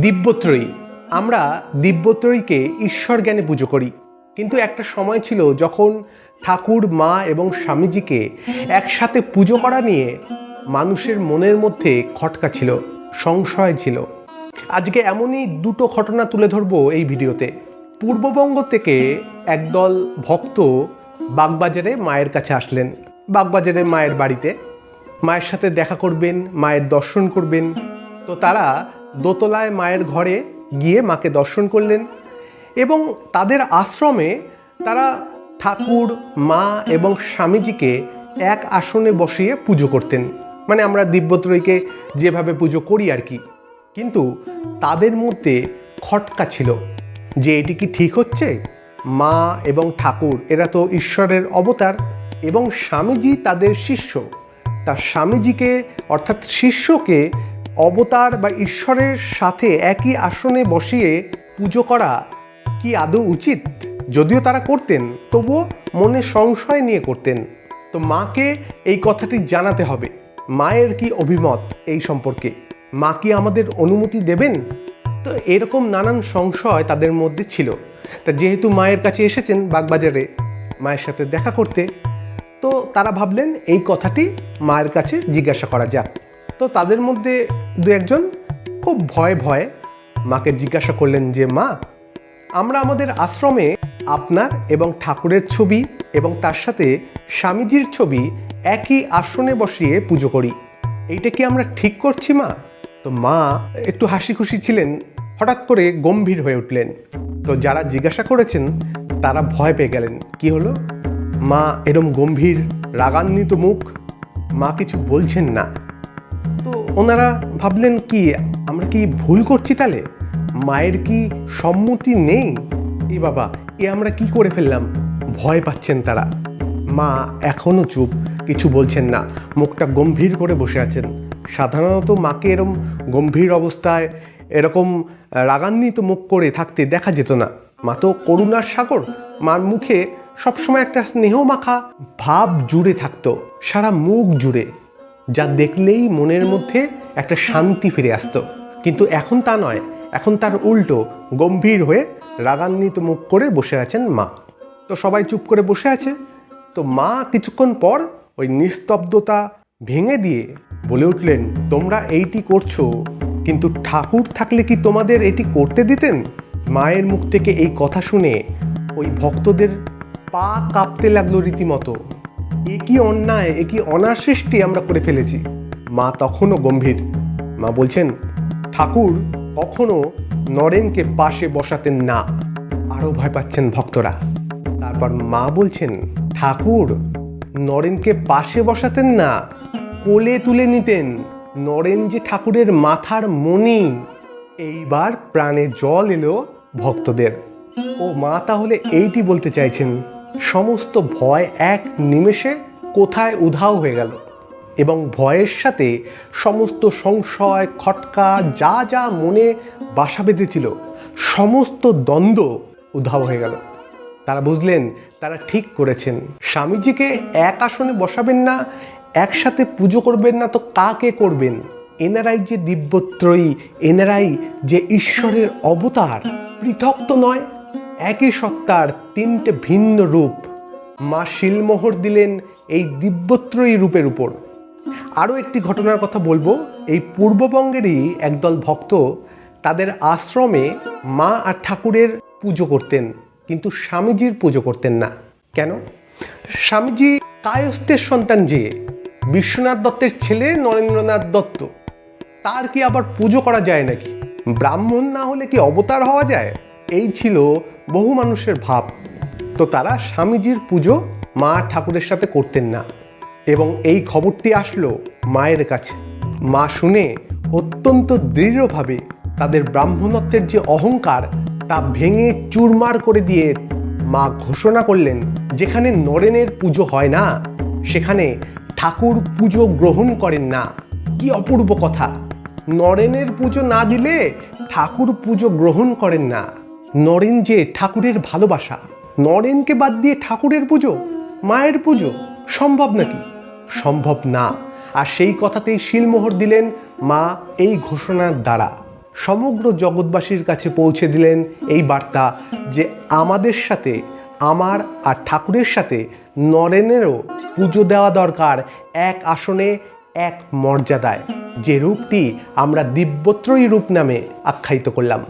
দিব্যত্রয়ী। আমরা দিব্যত্রয়ীকে ঈশ্বর জ্ঞানে পুজো করি। কিন্তু একটা সময় ছিল যখন ঠাকুর, মা এবং স্বামীজিকে একসাথে পুজো করা নিয়ে মানুষের মনের মধ্যে খটকা ছিল, সংশয় ছিল। আজকে এমনই দুটো ঘটনা তুলে ধরবো এই ভিডিওতে। পূর্ববঙ্গ থেকে একদল ভক্ত বাগবাজারে মায়ের কাছে আসলেন। বাগবাজারে মায়ের বাড়িতে। মায়ের সাথে দেখা করবেন, মায়ের দর্শন করবেন। তো তারা দোতলায় মায়ের ঘরে গিয়ে মাকে দর্শন করলেন এবং তাদের আশ্রমে তারা ঠাকুর, মা এবং স্বামীজিকে এক আসনে বসিয়ে পুজো করতেন। মানে আমরা দিব্যত্রয়ীকে যেভাবে পুজো করি আর কি। কিন্তু তাদের মধ্যে খটকা ছিল যে এটি কি ঠিক হচ্ছে? মা এবং ঠাকুর, এরা তো ঈশ্বরের অবতার এবং স্বামীজি তাদের শিষ্য। তার স্বামীজিকে অর্থাৎ শিষ্যকে অবতার বা ঈশ্বরের সাথে একই আসনে বসিয়ে পুজো করা কি আদৌ উচিত? যদিও তারা করতেন, তবুও মনে সংশয় নিয়ে করতেন। তো মাকে এই কথাটি জানাতে হবে। মায়ের কি অভিমত এই সম্পর্কে? মা কি আমাদের অনুমতি দেবেন? তো এরকম নানান সংশয় তাদের মধ্যে ছিল। তা যেহেতু মায়ের কাছে এসেছেন বাগবাজারে মায়ের সাথে দেখা করতে, তো তারা ভাবলেন এই কথাটি মায়ের কাছে জিজ্ঞাসা করা যাক। তো তাদের মধ্যে দু একজন খুব ভয়ে ভয়ে মাকে জিজ্ঞাসা করলেন যে, মা, আমরা আমাদের আশ্রমে আপনার এবং ঠাকুরের ছবি এবং তার সাথে স্বামীজির ছবি একই আসনে বসিয়ে পুজো করি। এইটা কি আমরা ঠিক করছি, মা? তো মা একটু হাসি খুশি ছিলেন, হঠাৎ করে গম্ভীর হয়ে উঠলেন। তো যারা জিজ্ঞাসা করেছেন, তারা ভয় পেয়ে গেলেন। কি হলো? মা এরম গম্ভীর, রাগান্বিত মুখ, মা কিছু বলছেন না। ওনারা ভাবলেন কি, আমরা কি ভুল করছি তাহলে? মায়ের কি সম্মতি নেই? এ বাবা, এ আমরা কি করে ফেললাম? ভয় পাচ্ছেন তারা। মা এখনও চুপ, কিছু বলছেন না। মুখটা গম্ভীর করে বসে আছেন। সাধারণত মাকে এরম গম্ভীর অবস্থায়, এরকম রাগান্বিত মুখ করে থাকতে দেখা যেত না। মা তো করুণার সাগর। মার মুখে সবসময় একটা স্নেহ মাখা ভাব জুড়ে থাকতো, সারা মুখ জুড়ে। যা দেখলেই মনের মধ্যে একটা শান্তি ফিরে আসতো। কিন্তু এখন তা নয়। এখন তার উল্টো, গম্ভীর হয়ে রাগান্বিত মুখ করে বসে আছেন মা। তো সবাই চুপ করে বসে আছে। তো মা কিছুক্ষণ পর ওই নিস্তব্ধতা ভেঙে দিয়ে বলে উঠলেন, তোমরা এইটি করছ, কিন্তু ঠাকুর থাকলে কি তোমাদের এটি করতে দিতেন? মায়ের মুখ থেকে এই কথা শুনে ওই ভক্তদের পা কাঁপতে লাগল রীতিমতো। এ কি অন্যায় এ কি অনার সৃষ্টি আমরা করে ফেলেছি। মা তখনও গম্ভীর। মা বলছেন, ঠাকুর, কখনো নরেনকে পাশে বসাতেন না। আরও ভয় পাচ্ছেন ভক্তরা। তারপর মা বলছেন, ঠাকুর, নরেনকে পাশে বসাতেন না, কোলে তুলে নিতেন। নরেন যে ঠাকুরের মাথার মণি, এইবার প্রাণে জল এলো ভক্তদের। ও মা তাহলে এইটি বলতে চাইছেন সমস্ত ভয় এক নিমেষে কোথায় উধাও হয়ে গেল এবং ভয়ের সাথে সমস্ত সংশয়, খটকা, যা যা মনে বাসা বেঁধেছিল, সমস্ত দ্বন্দ্ব উধাও হয়ে গেল। তারা বুঝলেন, তারা ঠিক করেছেন। স্বামীজিকে এক আসনে বসাবেন না, একসাথে পুজো করবেন না তো কাকে করবেন? এনারাই যে দিব্যত্রয়ী, এনারাই যে ঈশ্বরের অবতার, পৃথক তো নয় একই সত্তার তিনটে ভিন্ন রূপ। মা শিলমোহর দিলেন এই দিব্যত্রয়ী রূপের উপর। আরও একটি ঘটনার কথা বলব, এই পূর্ববঙ্গেরই একদল ভক্ত তাদের আশ্রমে মা আর ঠাকুরের পুজো করতেন, কিন্তু স্বামীজির পুজো করতেন না। কেন? স্বামীজি কায়স্থের সন্তান যে, বিশ্বনাথ দত্তের ছেলে নরেন্দ্রনাথ দত্ত, তার কি আবার পুজো করা যায় নাকি? ব্রাহ্মণ না হলে কি অবতার হওয়া যায়? এই ছিল বহু মানুষের ভাব। তো তারা স্বামীজির পুজো মা ঠাকুরের সাথে করতেন না। এবং এই খবরটি আসলো মায়ের কাছে। মা শুনে অত্যন্ত দৃঢ়ভাবে তাদের ব্রাহ্মণত্বের যে অহংকার, তা ভেঙে চুরমার করে দিয়ে মা ঘোষণা করলেন, যেখানে নরেনের পুজো হয় না, সেখানে ঠাকুর পুজো গ্রহণ করেন না। কি অপূর্ব কথা। নরেনের পুজো না দিলে ঠাকুর পুজো গ্রহণ করেন না। নরেন যে ঠাকুরের ভালোবাসা, নরেনকে বাদ দিয়ে ঠাকুরের পুজো, মায়ের পুজো, সম্ভব নাকি? সম্ভব না। আর সেই কথাতেই শিলমোহর দিলেন মা এই ঘোষণার দ্বারা। সমগ্র জগৎবাসীর কাছে পৌঁছে দিলেন এই বার্তা যে আমাদের সাথে, আমার আর ঠাকুরের সাথে নরেনেরও পুজো দেওয়া দরকার এক আসনে, এক মর্যাদায়। যে রূপটি আমরা দিব্যত্রয়ী রূপ নামে আখ্যায়িত করলাম।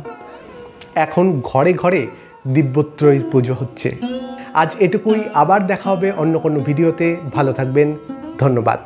এখন ঘরে ঘরে দিব্যত্রয়ীর পুজো হচ্ছে। আজ এটুকুই, আবার দেখা হবে অন্য কোনো ভিডিওতে। ভালো থাকবেন, ধন্যবাদ।